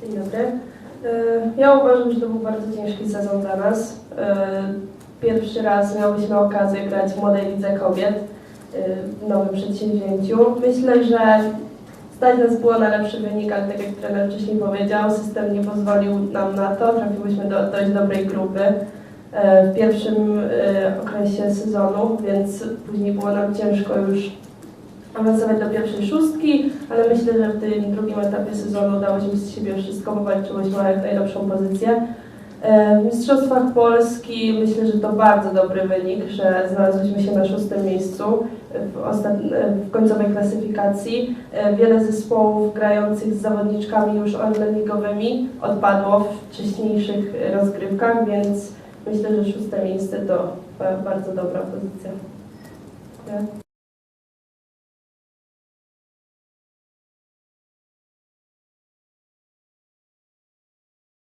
Dzień dobry. E, Ja uważam, że to był bardzo ciężki sezon dla nas. E, Pierwszy raz miałyśmy okazję grać w Młodej Lidze Kobiet e, w nowym przedsięwzięciu. Myślę, że stać nas było na lepszy wynik, ale tak jak trener wcześniej powiedział, system nie pozwolił nam na to. Trafiłyśmy do dość dobrej grupy w pierwszym okresie sezonu, więc później było nam ciężko już awansować do pierwszej szóstki, ale myślę, że w tym drugim etapie sezonu udałyśmy z siebie wszystko, powalczyłyśmy o jak najlepszą pozycję. E, W Mistrzostwach Polski myślę, że to bardzo dobry wynik, że znalazłyśmy się na szóstym miejscu w, e, w końcowej klasyfikacji. E, Wiele zespołów grających z zawodniczkami już onlineigowymi odpadło w wcześniejszych rozgrywkach, więc myślę, że szóste miejsce to ba- bardzo dobra pozycja. Dziękuję.